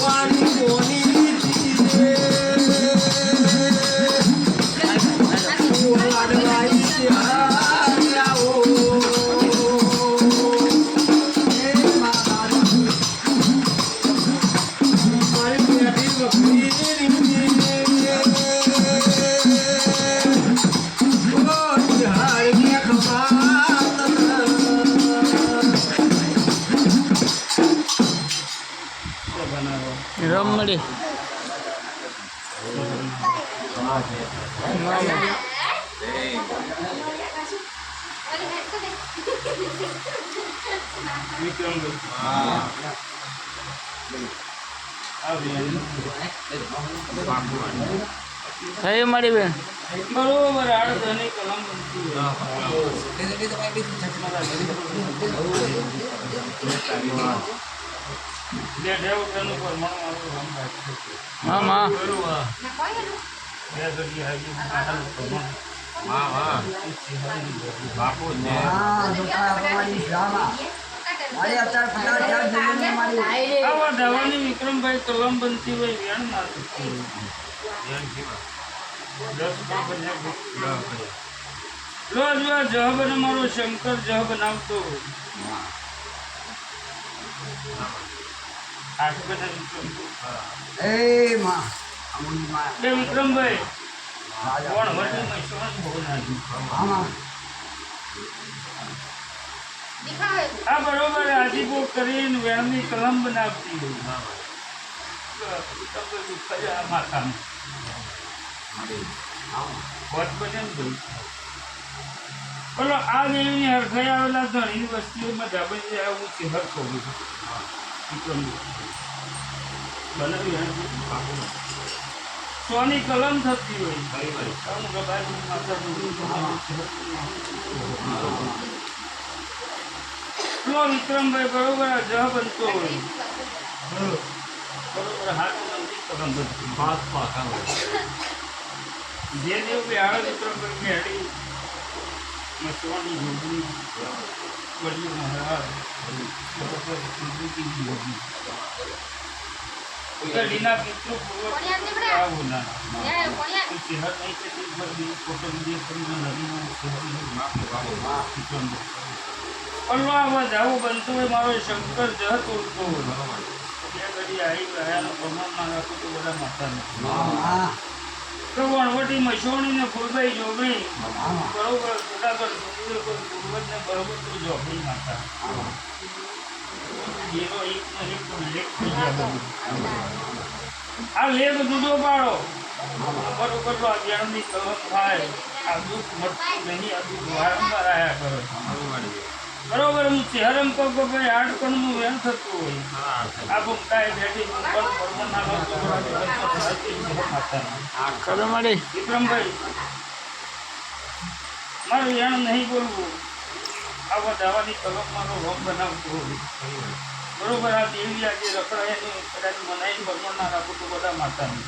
one. રમડી. થઈ મળી બેન. બરોબર કલમ વિક્રમભાઈ કલમ બનતી હોય વેણ રોજ રોજ જહ બને મારો શંકર જહ બનાવતો હોય. બધા વિક્રમ બે વિક્રમભાઈ કોણ મહેશ્વર બહુ નાની આ બરોબર આજીબો કરીને વેણની કલમ બનાવતી બોલો આ દેવીની હરખાઈ આવેલા ધણી વસ્તીઓમાં ધાબે આવું છે. હર કહું વિક્રમભાઈ બનાવી હા. સોની કલમ થતી હોય અમુક બાજુ લો વિક્રમભાઈ બરોબર આ જહ બનતો હોય બરોબર હાથ મંદી કલમ બનતી જે દેવ બિહાર વિક્રમભાઈ મેળી મસવાની જોગી વડીલ મહારાજ બરોબર સુધીની જોગી લીલા પિતૃ પૂર્વક આવું ના સેહત નહીં થતી બધી ફોટો કરીને નદીમાં સેહતનું પલ્લો આવા જાવું બનતું હોય મારો શંકર જહત ઉડતો હોય બે ઘડી આવી ગયાનો પ્રમાણમાં રાખું તો બધા માતા નથી તો વણવટી ફૂલભાઈ જોગણી બરોબર સુધાગર સુધીર બરોબર તો જોગણી માતા. એક લેખ થઈ ગયા બધું આ લેખ જુદો પાડો. બરોબર તો આ જ્ઞાનની કલમ થાય. આ દુઃખ મળતું નહીં, આ દુઃખ વારંવાર આયા કરે બરોબર હું ચહેરમ કહું કે ભાઈ આઠ કણનું વેણ થતું હોય. આ ભૂખતા બેઠી વિક્રમભાઈ મારું વેણ નહીં બોલવું. આવા દાવાની કલમ મારો રોગ બનાવતો હોય. બરોબર આ દેવી આજે રખડાય નહીં કદાચ મનાઈ ભગવાન ના રાખું તો બધા માતાનું.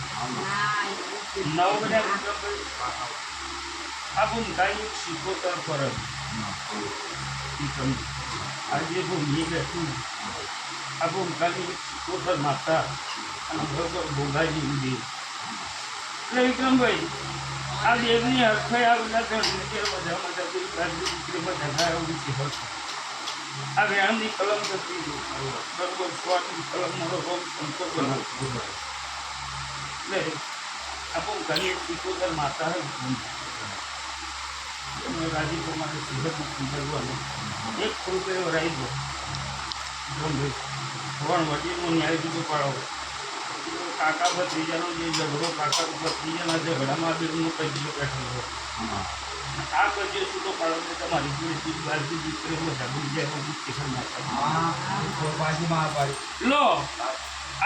નવ બધા વિક્રમભાઈ આ ભૂમિકાની એક શીખોતર ફરજ. વિક્રમ આજે ભૂમિ બેઠું આ ભૂમિકાની એક શીખોતર માતા અને બરોબર ભોગાજી દેવ એટલે વિક્રમભાઈ આ દેવની હરખાઈ આ બધા ધર્મ કે બધા બધા કોઈ બાજુ દીકરી બધા થાય એવું શીખો આ વ્યાયામની કલમ થતી બરોબર સ્વાતની કલમ મારો રોગ સંતો બનાવતો એટલે આપો ઘણી એક સિકોતર માતા હે એમને રાજી પ્રમાણે સિંહત કરવાનું એક રૂપિયો રાઈ દો. ગંભીર ભગવાન વડીલનો ન્યાય જુદો પાડો. કાકા ભત્રીજાનો જે ઝઘડો કાકા ભત્રીજાના ઝઘડામાં બેનનો કજિયો બેઠેલો આ કજિયો છૂટો પાડો તમારી જોડે ચીજ બાજુ દીકરીમાં ઝઘડી જાય સ્ટેશન સ્ટેશન નાખવાનું લો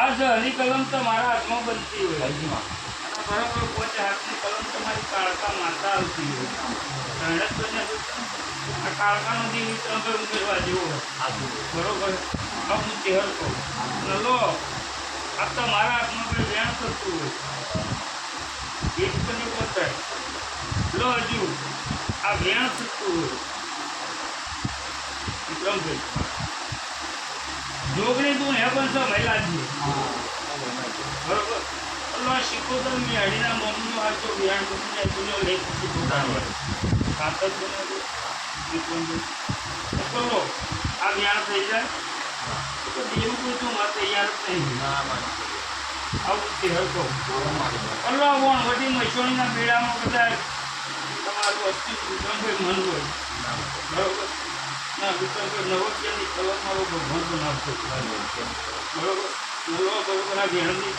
આ જહરી કલમ તો મારા હાથમાં બનતી હોય. બરાબર પોતે હાથની કલમ તમારી કાળકા માતા આવતી હોય. બને આ કાળકાનો દી વિક્રમ પર ઉમેરવા જેવો બરોબર? આ હું ચહેર કહું અને લો આ તો મારા હાથમાં કોઈ વેણ થતું હોય? એક બને પોતાય. લો હજુ આ વેણ થતું હોય? વિક્રમભાઈ. જોગણી તું હે પણ છો મહિલા છે બરોબર? આ શીખોતર મેળીના મમ્મીનો આ તો વ્યાણ બની જાય તો લેખ શીખોતર કાતર બને તો તો આ જ્ઞાન થઈ જાય? તો દેવું કોઈ તો માં તૈયાર જ નહીં. આવું તે. હરકો અલ્લા વણ વટી મૈસોણીના બેડામાં કદાચ તમારું અસ્તિત્વ વિક્રમભાઈ મન હોય. બરોબર? ના વિક્રમભાઈ નવોદયની કલમ મારો ભગવાન બનાવતો બરોબર? બરોબર આ વેણની